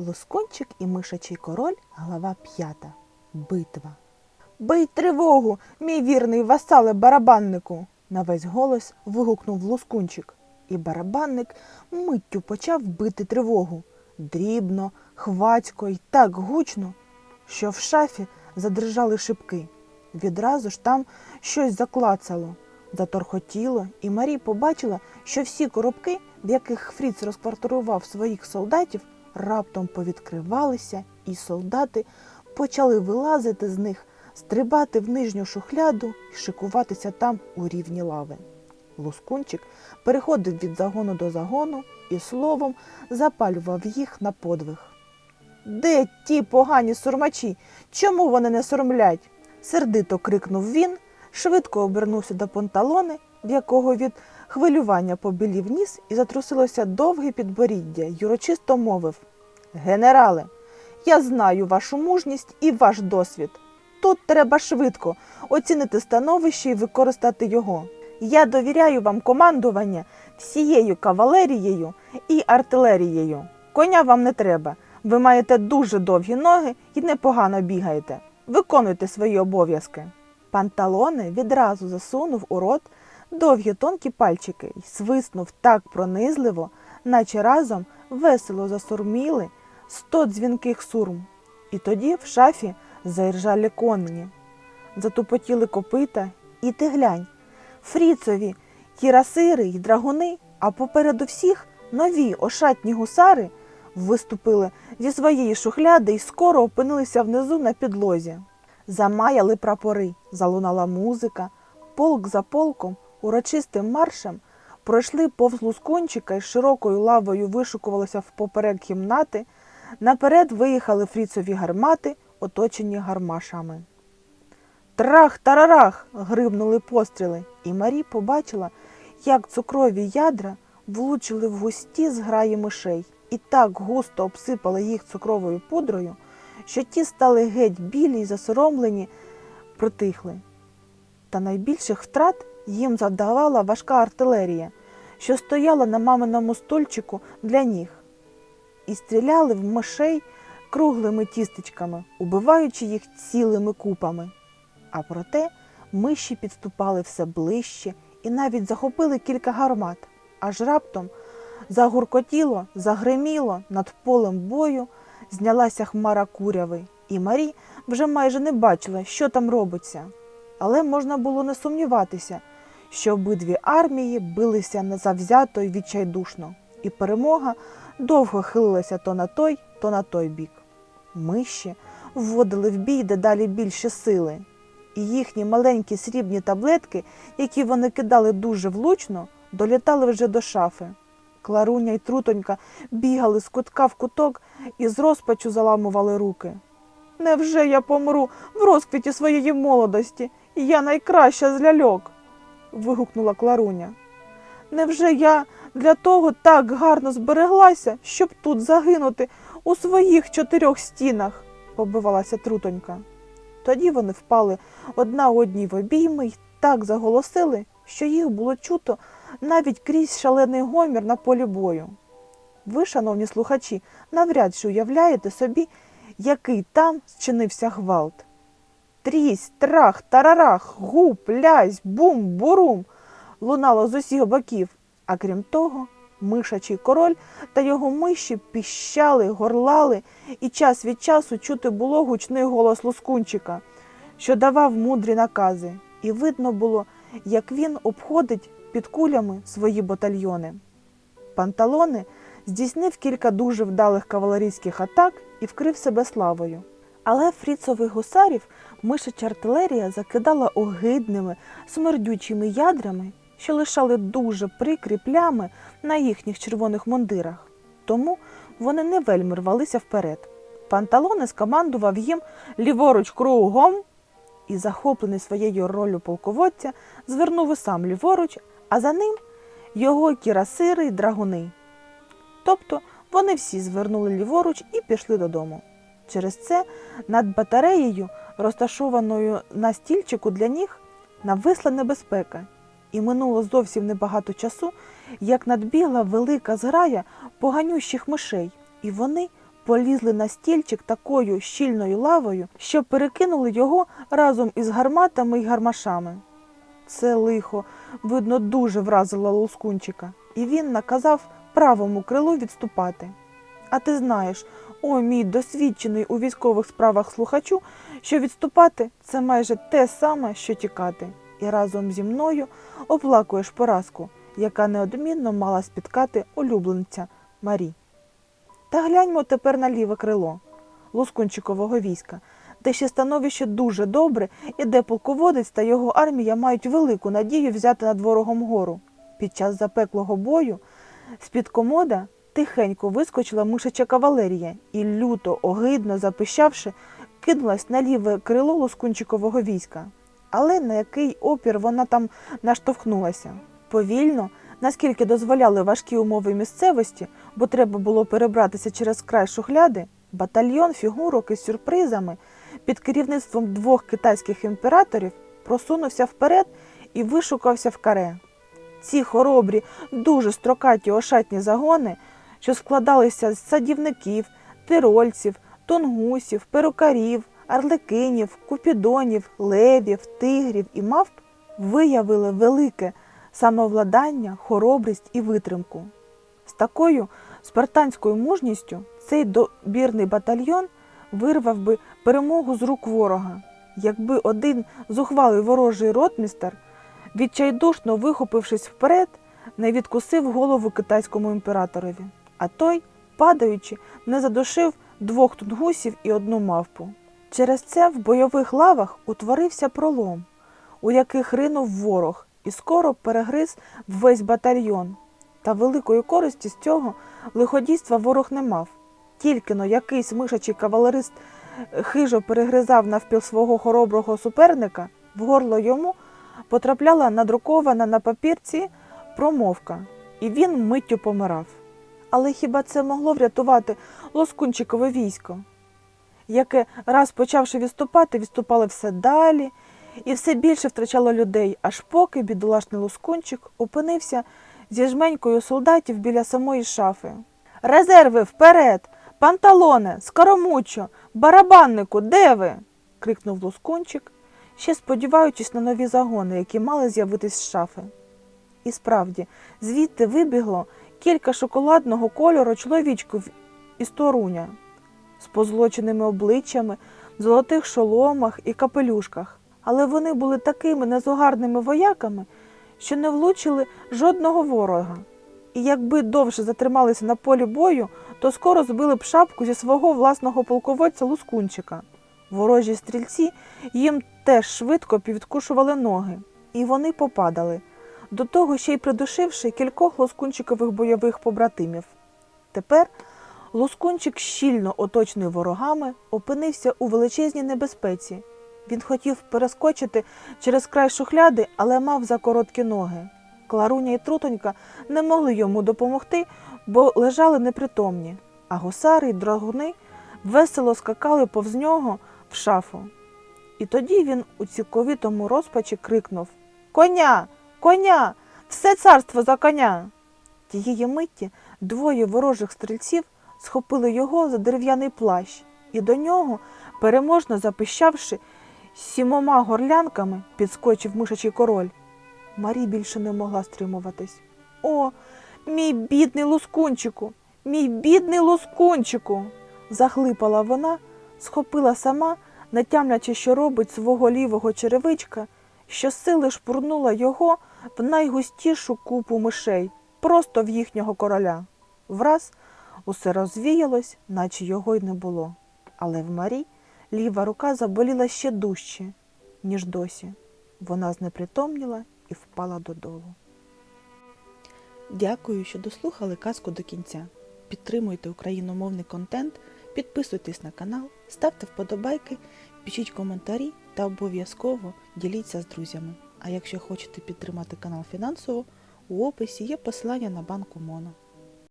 Лускончик і мишачий король, глава п'ята. Битва. Бий тривогу, мій вірний васале барабаннику. на весь голос вигукнув лускунчик, і барабанник миттю почав бити тривогу. Дрібно, хвацько й так гучно, що в шафі задрижали шибки. Відразу ж там щось заклацало, заторхотіло, і Марі побачила, що всі коробки, в яких Фріц розквартирував своїх солдатів, раптом повідкривалися, і солдати почали вилазити з них, стрибати в нижню шухляду і шикуватися там у рівні лави. Лускунчик переходив від загону до загону і словом запалював їх на подвиг. Де ті погані сурмачі? Чому вони не соромлять? сердито крикнув він, швидко обернувся до понталони, в якого від хвилювання побілів ніс і затрусилося довге підборіддя, й урочисто мовив Генерале, я знаю вашу мужність і ваш досвід. Тут треба швидко оцінити становище і використати його. Я довіряю вам командування всією кавалерією і артилерією. Коня вам не треба. Ви маєте дуже довгі ноги і непогано бігаєте. Виконуйте свої обов'язки. Панталони відразу засунув у рот довгі тонкі пальчики і свиснув так пронизливо, наче разом весело засурміли сто дзвінких сурм. І тоді в шафі заіржалі конні, затупотіли копита, і ти глянь, фріцові, кірасири й драгуни, а попереду всіх нові ошатні гусари виступили зі своєї шухляди і скоро опинилися внизу на підлозі. Замаяли прапори, залунала музика, полк за полком, урочистим маршем пройшли повз лускончика і широкою лавою вишукувалися впоперек кімнати. Наперед виїхали фріцові гармати, оточені гармашами. Трах тарарах. грибнули постріли, і Марі побачила, як цукрові ядра влучили в густі зграї мишей і так густо обсипали їх цукровою пудрою, що ті стали геть білі й засоромлені, протихли. Та найбільших втрат їм завдавала важка артилерія, що стояла на маминому стольчику для ніг, і стріляли в мишей круглими тістечками, убиваючи їх цілими купами. А проте миші підступали все ближче і навіть захопили кілька гармат, аж раптом загуркотіло, загриміло над полем бою, знялася хмара куряви, і Марі вже майже не бачила, що там робиться. Але можна було не сумніватися, що обидві армії билися незавзято й відчайдушно, і перемога довго хилилася то на той, то на той бік. Миші вводили в бій дедалі більше сили, і їхні маленькі срібні таблетки, які вони кидали дуже влучно, долітали вже до шафи. Кларуня й трутонька бігали з кутка в куток і з розпачу заламували руки. Невже я помру в розквіті своєї молодості? Я найкраща з ляльок. Вигукнула Кларуня. Невже я для того так гарно збереглася, щоб тут загинути у своїх чотирьох стінах? побивалася трутонька. Тоді вони впали одна одній в обійми й так заголосили, що їх було чуто навіть крізь шалений гомір на полі бою. Ви, шановні слухачі, навряд чи уявляєте собі, який там зчинився гвалт. Трісь, трах, тарарах, гуп, лязь, бум, бурум лунало з усіх боків, а крім того, мишачий король та його миші піщали, горлали, і час від часу чути було гучний голос лускунчика, що давав мудрі накази, і видно було, як він обходить під кулями свої батальйони. Панталони здійснив кілька дуже вдалих кавалерійських атак і вкрив себе славою. Але фріцових гусарів мишача артилерія закидала огидними, смердючими ядрами, що лишали дуже прикрі плями на їхніх червоних мундирах. Тому вони не вельми рвалися вперед. Панталони скомандував їм ліворуч кругом і, захоплений своєю роллю полководця, звернув і сам ліворуч, а за ним його кірасири й драгуни. Тобто вони всі звернули ліворуч і пішли додому. Через це над батареєю, розташованою на стільчику для ніг, нависла небезпека, і минуло зовсім небагато часу, як надбігла велика зграя поганющих мишей, і вони полізли на стільчик такою щільною лавою, що перекинули його разом із гарматами й гармашами. Це лихо, видно, дуже вразило лускунчика, і він наказав правому крилу відступати. А ти знаєш, о мій досвідчений у військових справах слухачу, що відступати це майже те саме, що тікати, і разом зі мною оплакуєш поразку, яка неодмінно мала спіткати улюбленця Марі. Та гляньмо тепер на ліве крило Лускунчикового війська, де ще становище дуже добре і де полководець та його армія мають велику надію взяти над ворогом гору. Під час запеклого бою з-під комода тихенько вискочила мишача кавалерія і, люто, огидно запищавши, кинулась на ліве крило Лускунчикового війська. Але на який опір вона там наштовхнулася? Повільно, наскільки дозволяли важкі умови місцевості, бо треба було перебратися через край шухляди, батальйон фігурок із сюрпризами під керівництвом двох китайських імператорів просунувся вперед і вишукався в каре. Ці хоробрі, дуже строкаті ошатні загони, що складалися з садівників, тирольців, тонгусів, перукарів, арлекинів, купідонів, левів, тигрів і мавп, виявили велике самовладання, хоробрість і витримку. З такою спартанською мужністю цей добірний батальйон вирвав би перемогу з рук ворога, якби один зухвалий ворожий ротмістер, відчайдушно вихопившись вперед, не відкусив голову китайському імператорові, а той, падаючи, не задушив двох тунгусів і одну мавпу. Через це в бойових лавах утворився пролом, у яких ринув ворог і скоро перегриз весь батальйон. Та великої користі з цього лиходійства ворог не мав. Тільки но якийсь мишачий кавалерист хижо перегризав навпіл свого хороброго суперника, в горло йому потрапляла надрукована на папірці промовка, і він миттю помирав. Але хіба це могло врятувати Лоскунчикове військо, яке, раз почавши відступати, відступало все далі і все більше втрачало людей, аж поки бідолашний Лоскунчик опинився зі жменькою солдатів біля самої шафи. Резерви вперед! Панталоне, скоромучо, барабаннику, де ви? крикнув Лоскунчик, ще сподіваючись на нові загони, які мали з'явитись з шафи. І справді, звідти вибігло кілька шоколадного кольору чоловічків із Торуня з позлоченими обличчями, золотих шоломах і капелюшках. Але вони були такими незугарними вояками, що не влучили жодного ворога. І якби довше затрималися на полі бою, то скоро збили б шапку зі свого власного полководця Лускунчика. Ворожі стрільці їм теж швидко підкушували ноги, і вони попадали, до того ще й придушивши кількох лоскунчикових бойових побратимів. Тепер Лускунчик, щільно оточений ворогами, опинився у величезній небезпеці. Він хотів перескочити через край шухляди, але мав за короткі ноги. Кларуня і Трутонька не могли йому допомогти, бо лежали непритомні, а гусари й драгуни весело скакали повз нього в шафу. І тоді він у цілковитому розпачі крикнув Коня! Коня! Все царство за коня! Тієї миті двоє ворожих стрільців схопили його за дерев'яний плащ, і до нього, переможно запищавши, сімома горлянками підскочив мишачий король. Марі більше не могла стримуватись. О, мій бідний лускунчику, мій бідний лускунчику. захлипала вона, схопила сама, не тямлячи, що робить свого лівого черевичка, що сили шпурнула його в найгустішу купу мишей, просто в їхнього короля. Враз усе розвіялось, наче його й не було. Але в Марі ліва рука заболіла ще дужче, ніж досі. Вона знепритомніла і впала додолу. Дякую, що дослухали казку до кінця. Підтримуйте україномовний контент, підписуйтесь на канал, ставте вподобайки, пишіть коментарі та обов'язково діліться з друзями. А якщо хочете підтримати канал фінансово, у описі є посилання на банку Моно.